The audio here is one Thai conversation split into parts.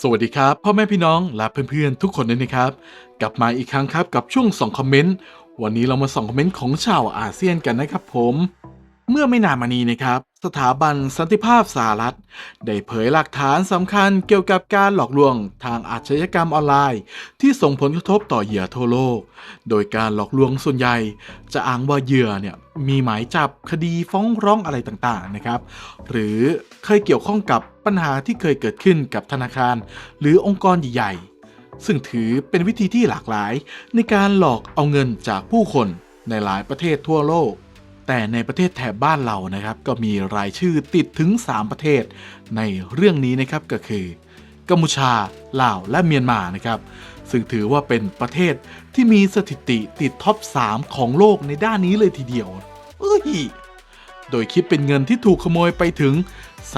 สวัสดีครับ พ่อแม่พี่น้องและเพื่อนๆ ทุกคนด้วยนะครับ กลับมาอีกครั้งครับกับช่วงส่องคอมเมนต์วันนี้เรามาส่องคอมเมนต์ของชาวอาเซียนกันนะครับผม เมื่อไม่นานมานี้นะครับ สถาบันสันติภาพสหรัฐ ได้เผยหลักฐานสำคัญเกี่ยวกับการหลอกลวงทางอาชญากรรมออนไลน์ ที่ส่งผลกระทบต่อเหยื่อทั่วโลก โดยการหลอกลวงส่วนใหญ่ จะอ้างว่าเหยื่อเนี่ยมีหมายจับคดีฟ้องร้องอะไรต่างๆนะครับ หรือเคยเกี่ยวข้องกับปัญหาที่เคยเกิดขึ้นกับธนาคาร หรือองค์กรใหญ่ๆซึ่งถือเป็นวิธีที่หลากหลายในการหลอกเอาเงินจากผู้คนในหลายประเทศทั่วโลก แต่ในประเทศแถบบ้านเรานะครับก็มีรายชื่อติดถึง 3 ประเทศ ในเรื่องนี้นะครับก็คือกัมพูชาลาวและเมียนมานะครับ ซึ่งถือว่าเป็นประเทศที่มีสถิติติดท็อป 3 ของโลกในด้านนี้เลยทีเดียวเอ้ยโดยคิดเป็นเงินที่ถูกขโมยไปถึง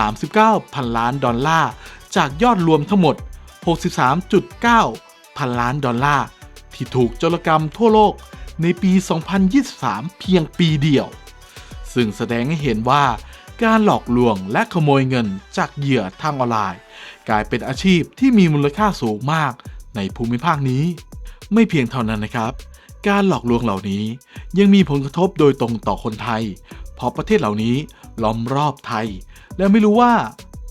39 พันล้านดอลลาร์ จากยอดรวมทั้งหมด 63.9 พันล้านดอลลาร์ ที่ถูกโจรกรรมทั่วโลก ในปี 2023 เพียงปีเดียว ซึ่งแสดงให้เห็นว่าการหลอกลวงและขโมยเงินจากเหยื่อทางออนไลน์ กลายเป็นอาชีพที่มีมูลค่าสูงมากในภูมิภาคนี้ ไม่เพียงเท่านั้นนะครับ การหลอกลวงเหล่านี้ยังมีผลกระทบโดยตรงต่อคนไทย เพราะประเทศเหล่านี้ล้อมรอบไทย และไม่รู้ว่า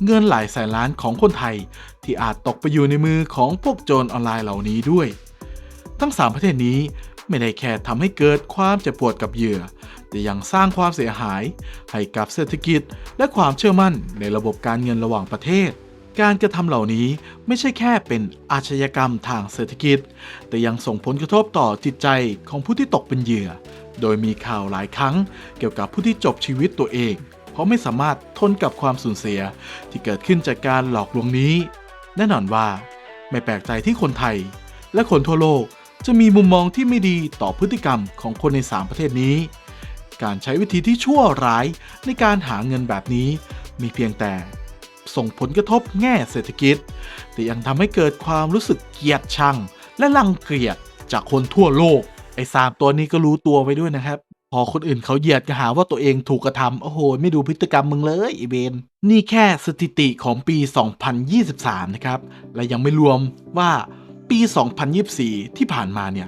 เงินหลายแสนล้านของคนไทย ที่อาจตกไปอยู่ในมือของพวกโจรออนไลน์เหล่านี้ด้วย ทั้ง 3 ประเทศนี้ ไม่ได้แค่ทำให้เกิดความเจ็บปวดกับเหยื่อ แต่ยังสร้างความเสียหาย ให้กับเศรษฐกิจ และความเชื่อมั่นในระบบการเงินระหว่างประเทศ การกระทำเหล่านี้ไม่ใช่แค่เป็นอาชญากรรมทางเศรษฐกิจ แต่ยังส่งผลกระทบต่อจิตใจของผู้ที่ตกเป็นเหยื่อ โดยมีข่าวหลายครั้ง เกี่ยวกับผู้ที่จบชีวิตตัวเอง เพราะไม่สามารถทนกับความสูญเสีย ที่เกิดขึ้นจากการหลอกลวงนี้ แน่นอนว่า ไม่แปลกใจที่คนไทย และคนทั่วโลก จะมีมุมมองที่ไม่ดีต่อพฤติกรรมของคนใน 3 ประเทศนี้ การใช้วิธีที่ชั่วร้ายในการหาเงินแบบนี้ มีเพียงแต่ส่งผลกระทบแง่เศรษฐกิจ แต่ยังทำให้เกิดความรู้สึกเกลียดชัง และรังเกียจจากคนทั่วโลก ไอ้สามตัวนี้ก็รู้ตัวไว้ด้วยนะครับ พอคนอื่นเขาเหยียดก็หาว่าตัวเองถูกกระทำโอ้โห ไม่ดูพฤติกรรมมึงเลยไอเบน นี่แค่สถิติของปี 2023 นะครับ และยังไม่รวมว่า ปี 2024 ที่ผ่านมาเนี่ย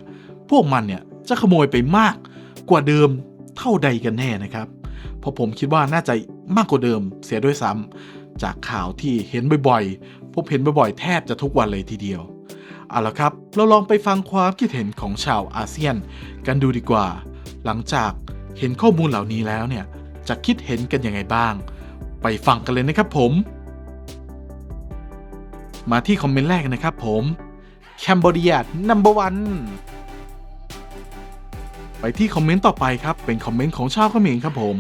พวกมันเนี่ยจะขโมยไปมากกว่าเดิมเท่าใดกันแน่นะครับ เพราะผมคิดว่าน่าจะมากกว่าเดิมเสียด้วยซ้ำจากข่าวที่เห็นบ่อยๆ พบเห็นบ่อยๆ แทบจะทุกวันเลยทีเดียวเอาละครับ เราลองไปฟังความคิดเห็นของชาวอาเซียนกันดูดีกว่า หลังจากเห็นข้อมูลเหล่านี้แล้วเนี่ยจะคิดเห็นกันยังไงบ้าง ไปฟังกันเลยนะครับผม มาที่คอมเมนต์แรกนะครับผม แคมโบเดียนัมเบอร์วันไปที่คอมเมนต์ต่อไปครับ เป็นคอมเมนต์ของชาวเขมรครับผม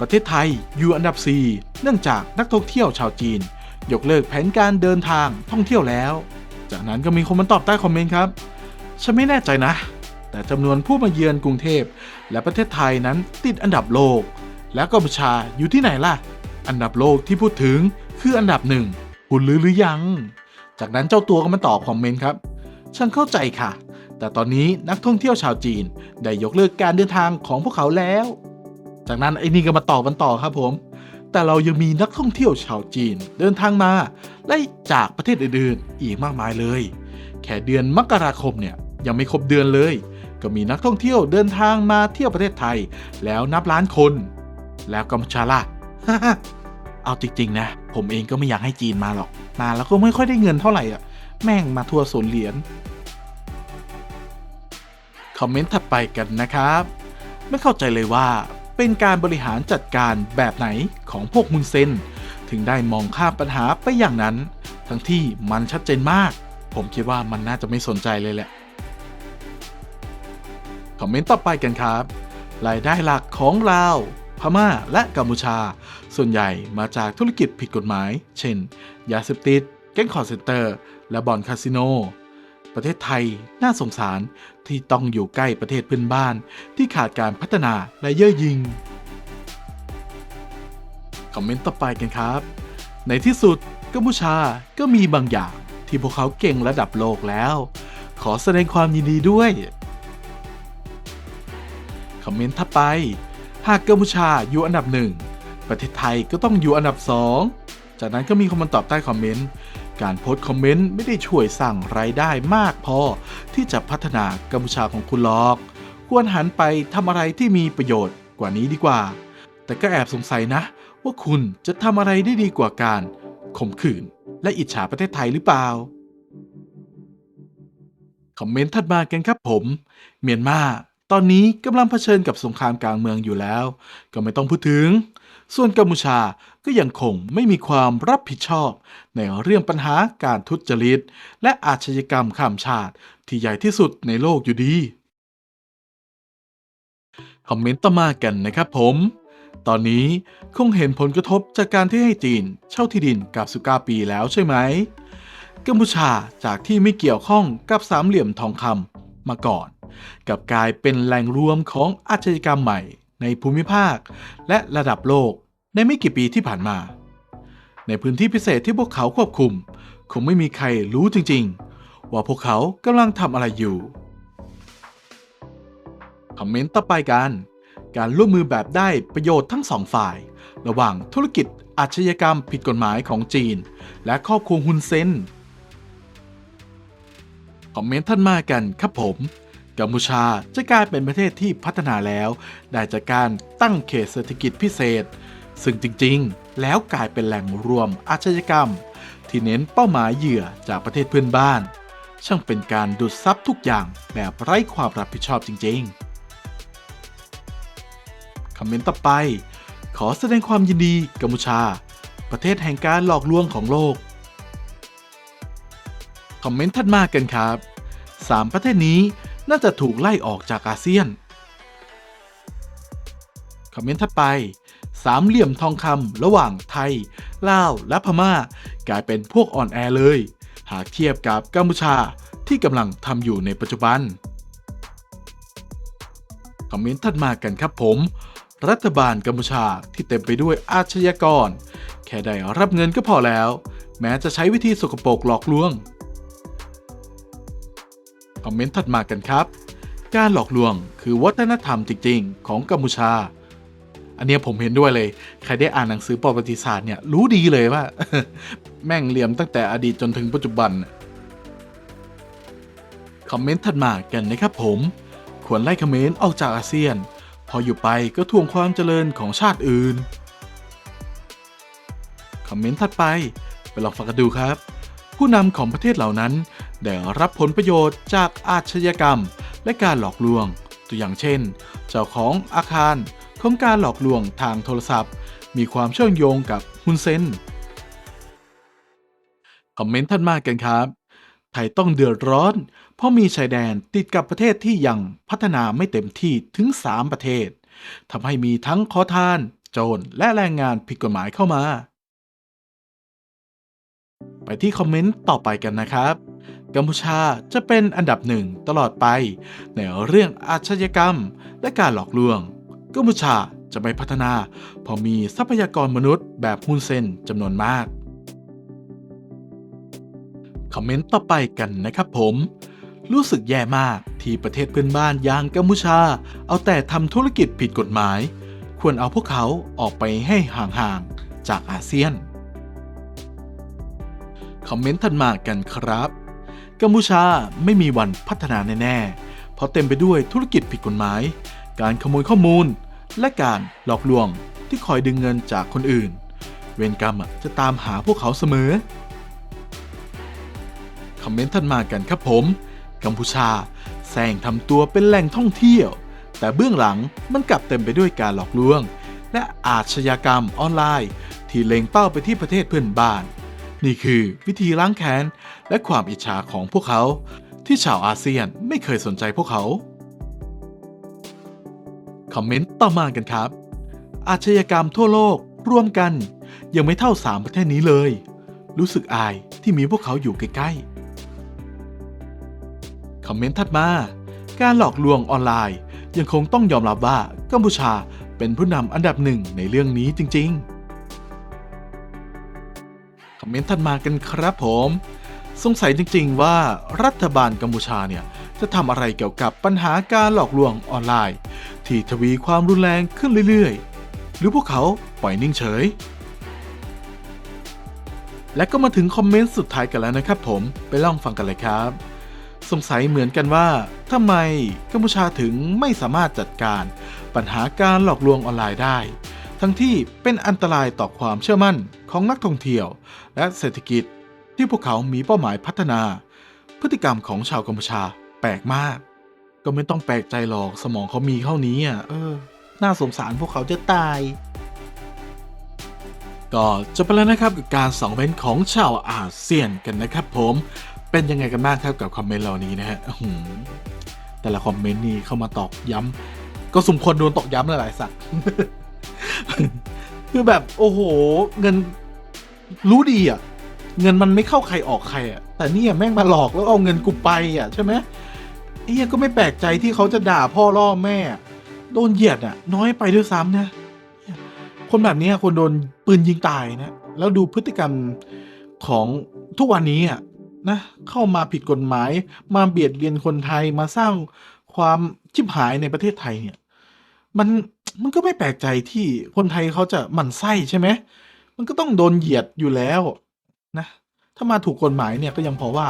ประเทศไทยอยู่อันดับ 4 เนื่องจากนักท่องเที่ยวชาวจีน ยกเลิกแผนการเดินทางท่องเที่ยวแล้ว จากนั้นก็มีคนมาตอบใต้คอมเมนต์ครับ ฉันไม่แน่ใจนะ แต่จำนวนผู้มาเยือนกรุงเทพ และประเทศไทยนั้นติดอันดับโลก แล้วกัมพูชาอยู่ที่ไหนล่ะ อันดับโลกที่พูดถึงคืออันดับหนึ่งคุณรู้หรือยัง จากนั้นเจ้าตัวก็มาตอบคอมเมนต์ครับฉันเข้าใจค่ะ แต่ตอนนี้นักท่องเที่ยวชาวจีน ได้ยกเลิกการเดินทางของพวกเขาแล้ว จากนั้นไอ้นี่ก็มาตอบกันต่อครับผม แต่เรายังมีนักท่องเที่ยวชาวจีนเดินทางมาและจากประเทศอื่นๆอีกมากมายเลย แค่เดือนมกราคมเนี่ยยังไม่ครบเดือนเลย ก็มีนักท่องเที่ยวเดินทางมาเที่ยวประเทศไทย แล้วนับล้านคน แล้วกัมพูชาล่ะเอาจริงๆนะ ผมเองก็ไม่อยากให้จีนมาหรอก มาแล้วก็ไม่ค่อยได้เงินเท่าไหร่อะ แม่งมาทัวร์ศูนย์เหรียญคอมเมนต์ถัดไปกันนะครับ ไม่เข้าใจเลยว่าเป็นการบริหารจัดการแบบไหนของพวกมุนเซน ถึงได้มองข้ามปัญหาไปอย่างนั้น ทั้งที่มันชัดเจนมาก ผมคิดว่ามันน่าจะไม่สนใจเลยแหละคอมเมนต์ต่อไปกันครับ รายได้หลักของลา พม่าและกัมพูชา ส่วนใหญ่มาจากธุรกิจผิดกฎหมาย เช่น ยาเสพติดแก๊งคอร์เซนเตอร์ และบ่อนคาสิโน ประเทศไทยน่าสงสารที่ต้องอยู่ใกล้ประเทศเพื่อนบ้าน ที่ขาดการพัฒนาและเย่อหยิงคอมเมนต์ต่อไปกันครับ ในที่สุดกัมพูชาก็มีบางอย่างที่พวกเขาเก่งระดับโลกแล้ว ขอแสดงความยินดีด้วย คอมเมนต์ถัดไป หากกัมพูชาอยู่อันดับหนึ่งประเทศไทยก็ต้องอยู่อันดับสองจากนั้นก็มีคนมาตอบใต้คอมเมนต์การโพสต์คอมเมนต์ไม่ได้ช่วยสร้างรายได้มากพอที่จะพัฒนากัมพูชาของคุณหรอก ควรหันไปทำอะไรที่มีประโยชน์กว่านี้ดีกว่า แต่ก็แอบสงสัยนะ ว่าคุณจะทำอะไรได้ดีกว่าการข่มขืน และอิจฉาประเทศไทยหรือเปล่า คอมเมนต์ถัดมากันครับผม เมียนมา ตอนนี้กำลังเผชิญกับสงครามกลางเมืองอยู่แล้ว ก็ไม่ต้องพูดถึง ส่วนกัมพูชาก็ยังคงไม่มีความรับผิดชอบ ในเรื่องปัญหาการทุจริต และอาชญากรรมข้ามชาติ ที่ใหญ่ที่สุดในโลกอยู่ดี คอมเมนต์ต่อมากันนะครับผม ตอนนี้คงเห็นผลกระทบจากการที่ให้จีน เช่าที่ดินกับสุกาปีแล้วใช่ไหมกัมพูชาจากที่ไม่เกี่ยวข้องกับสามเหลี่ยมทองคำมาก่อน กลับกลายเป็นแหล่งรวมของอาชญากรรมใหม่ในภูมิภาค และระดับโลกในไม่กี่ปีที่ผ่านมา ในพื้นที่พิเศษที่พวกเขาควบคุม คงไม่มีใครรู้จริง ๆ ว่าพวกเขากำลังทำอะไรอยู่ คอมเมนต์ต่อไปกัน การร่วมมือแบบได้ประโยชน์ทั้งสองฝ่าย ระหว่างธุรกิจอาชญากรรมผิดกฎหมายของจีน และครอบครัวฮุนเซนคอมเมนต์ท่านมากันครับผม กัมพูชาจะกลายเป็นประเทศที่พัฒนาแล้ว ได้จากการตั้งเขตเศรษฐกิจพิเศษ ซึ่งจริงๆ แล้วกลายเป็นแหล่งรวมอาชญากรรม ที่เน้นเป้าหมายเหยื่อจากประเทศเพื่อนบ้าน ช่างเป็นการดูดซับทุกอย่างแบบไร้ความรับผิดชอบจริงๆคอมเมนต์ต่อไป ขอแสดงความยินดีกัมพูชา ประเทศแห่งการหลอกลวงของโลกคอมเมนต์ถัดมากันครับ 3 ประเทศนี้ น่าจะถูกไล่ออกจากอาเซียนคอมเมนต์ถัดไปสามเหลี่ยมทองคำระหว่างไทย ลาว และพม่า กลายเป็นพวกอ่อนแอเลย หากเทียบกับกัมพูชาที่กำลังทำอยู่ในปัจจุบัน คอมเมนต์ถัดมากันครับผม รัฐบาลกัมพูชาที่เต็มไปด้วยอาชญากร แค่ได้รับเงินก็พอแล้ว แม้จะใช้วิธีสกปรกหลอกลวง คอมเมนต์ถัดมากันครับ การหลอกลวงคือวัฒนธรรมจริง ๆ ของกัมพูชา อันนี้ผมเห็นด้วยเลย ใครได้อ่านหนังสือประวัติศาสตร์เนี่ยรู้ดีเลยว่า แม่งเหลี่ยมตั้งแต่อดีตจนถึงปัจจุบันคอมเมนต์ถัดมากันนะครับผม ควรไล่เขมรออกจากอาเซียน พออยู่ไปก็ทวงความเจริญของชาติอื่นคอมเมนต์ถัดไปไปลองฟังกันดูครับ ผู้นำของประเทศเหล่านั้น ได้รับผลประโยชน์จากอาชญากรรม และการหลอกลวง ตัวอย่างเช่น เจ้าของอาคารของการหลอกลวงทางโทรศัพท์ มีความเชื่อมโยงกับฮุนเซนคอมเมนต์ท่านมากกันครับ ไทยต้องเดือดร้อน เพราะมีชายแดนติดกับประเทศที่ยังพัฒนาไม่เต็มที่ถึง 3 ประเทศทำให้มีทั้งขอทาน โจรและแรงงานผิดกฎหมายเข้ามา ไปที่คอมเมนต์ต่อไปกันนะครับ กัมพูชาจะเป็นอันดับหนึ่งตลอดไป ในเรื่องอาชญากรรมและการหลอกลวง กัมพูชาจะไม่พัฒนาเพราะมีทรัพยากรมนุษย์แบบฮุนเซนจำนวนมาก คอมเมนต์ต่อไปกันนะครับผม รู้สึกแย่มากที่ประเทศเพื่อนบ้านอย่างกัมพูชา เอาแต่ทำธุรกิจผิดกฎหมาย ควรเอาพวกเขาออกไปให้ห่างๆจากอาเซียน คอมเมนต์ถัดมากันครับ กัมพูชาไม่มีวันพัฒนาแน่ๆ เพราะเต็มไปด้วยธุรกิจผิดกฎหมาย การขโมยข้อมูล และการหลอกลวงที่คอยดึงเงินจากคนอื่น เวรกรรมจะตามหาพวกเขาเสมอ คอมเมนต์ถัดมากันครับผม กัมพูชาแซงทำตัวเป็นแหล่งท่องเที่ยว แต่เบื้องหลังมันกลับเต็มไปด้วยการหลอกลวง และอาชญากรรมออนไลน์ ที่เล็งเป้าไปที่ประเทศเพื่อนบ้าน นี่คือวิธีล้างแค้นและความอิจฉาของพวกเขา ที่ชาวอาเซียนไม่เคยสนใจพวกเขา คอมเมนต์ต่อมากันครับ อาชญากรรมทั่วโลกร่วมกัน ยังไม่เท่า3ประเทศนี้เลย รู้สึกอายที่มีพวกเขาอยู่ใกล้ๆ คอมเมนต์ถัดมา การหลอกลวงออนไลน์ ยังคงต้องยอมรับว่ากัมพูชาเป็นผู้นำอันดับหนึ่งในเรื่องนี้จริง ๆ คอมเมนต์ถัดมากันครับผม สงสัยจริงๆว่ารัฐบาลกัมพูชาเนี่ย จะทำอะไรเกี่ยวกับปัญหาการหลอกลวงออนไลน์ ที่ทวีความรุนแรงขึ้นเรื่อยๆ หรือพวกเขาปล่อยนิ่งเฉย และก็มาถึงคอมเมนต์สุดท้ายกันแล้วนะครับผมไปลองฟังกันเลยครับ สงสัยเหมือนกันว่าทำไมกัมพูชาถึงไม่สามารถจัดการ ปัญหาการหลอกลวงออนไลน์ได้ ทั้งที่เป็นอันตรายต่อความเชื่อมั่นของนักท่องเที่ยว และเศรษฐกิจที่พวกเขามีเป้าหมายพัฒนา พฤติกรรมของชาวกัมพูชาแปลกมาก ก็ไม่ต้องแปลกใจหรอกสมองเขามีเท่านี้อะเออ น่าสงสารพวกเขาจะตาย ก็จบไปแล้วนะครับกับการสองเว้นของชาวอาเซียนกันนะครับ ผมเป็นยังไงกันบ้างครับกับคอมเมนต์เหล่านี้นะฮะแต่ละคอมเมนต์นี่เข้ามาตอกย้ำก็สมควรโดนตอกย้ำหลายๆสัก คือแบบโอ้โห เงินรู้ดีอะ เงินมันไม่เข้าใครออกใครอะ แต่เนี่ยแม่งมาหลอกแล้วเอาเงินกูไปอะใช่ไหมไอ้เหี้ยก็ไม่แปลกใจที่เขาจะด่าพ่อล่อแม่ โดนเหยียดอะ น้อยไปด้วยซ้ำนะคนแบบนี้คนโดนปืนยิงตายนะ แล้วดูพฤติกรรมของทุกวันนี้อะนะเข้ามาผิดกฎหมาย มาเบียดเบียนคนไทยมาสร้างความชิบหายในประเทศไทยเนี่ย มัน มันก็ไม่แปลกใจที่คนไทยเขาจะหมั่นไส้ใช่ไหม มันก็ต้องโดนเหยียดอยู่แล้วนะ ถ้ามาถูกกฎหมายเนี่ยก็ยังพอว่า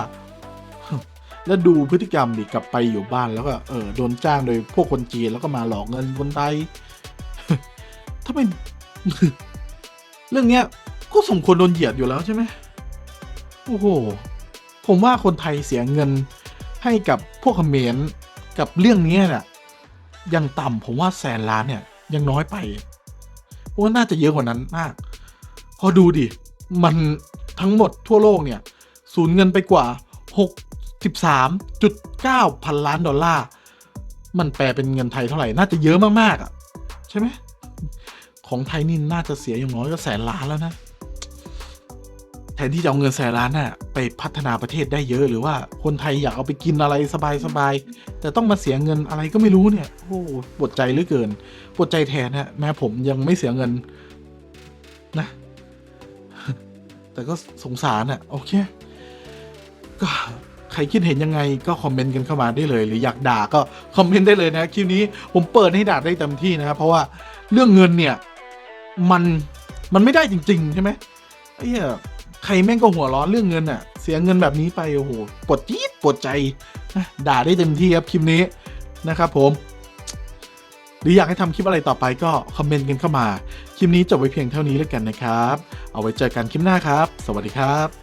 แล้วดูพฤติกรรมดิกลับไปอยู่บ้านแล้วก็เออโดนจ้างโดยพวกคนจีนแล้วก็มาหลอกเงินคนไทย ถ้าเป็นเรื่องเนี้ยก็สมควรโดนเหยียดอยู่แล้วใช่ไหมโอ้โห ผมว่าคนไทยเสียเงินให้กับพวกเขมรกับเรื่องนี้ยน่ะยังต่ำผมว่าแสนล้านเนี่ย ยังน้อยไปเพราะว่าน่าจะเยอะกว่านั้นมาก พอดูดิ มันทั้งหมดทั่วโลกเนี่ย สูญเงินไปกว่า 63.9 พันล้านดอลลาร์ มันแปลเป็นเงินไทยเท่าไหร่ น่าจะเยอะมากๆอะ ใช่ไหม ของไทยนี่น่าจะเสียอย่างน้อยก็แสนล้านแล้วนะ ทนที่จะเอาเงินแสนล้านน่ะไปพัฒนาประเทศได้เยอะหรือว่าคนไทยอยากเอาไปกินอะไรสบายๆแต่ต้องมาเสียเงินอะไรก็ไม่รู้เนี่ยโอ้ปวดใจเหลือเกินปวดใจแทนฮะแม้ผมยังไม่เสียเงินนะ แต่ก็สงสารอะโอเคก็ใครคิดเห็นยังไงก็คอมเมนต์กันเข้ามาได้เลย หรืออยากด่าก็คอมเมนต์ได้เลยนะคลิปนี้ผมเปิดให้ด่าได้เต็มที่นะเพราะว่าเรื่องเงินเนี่ย มันมันไม่ได้จริง ๆ ใช่ไหมไอ้เหี้ย ใครแม่งก็หัวร้อนเรื่องเงินอะเสียเงินแบบนี้ไปโอ้โหปวดจี๊ดปวดใจนะด่าได้เต็มที่ครับคลิปนี้นะครับผมหรืออยากให้ทำคลิปอะไรต่อไปก็คอมเมนต์กันเข้ามา คลิปนี้จบไว้เพียงเท่านี้แล้วกันนะครับ เอาไว้เจอกันคลิปหน้าครับ สวัสดีครับ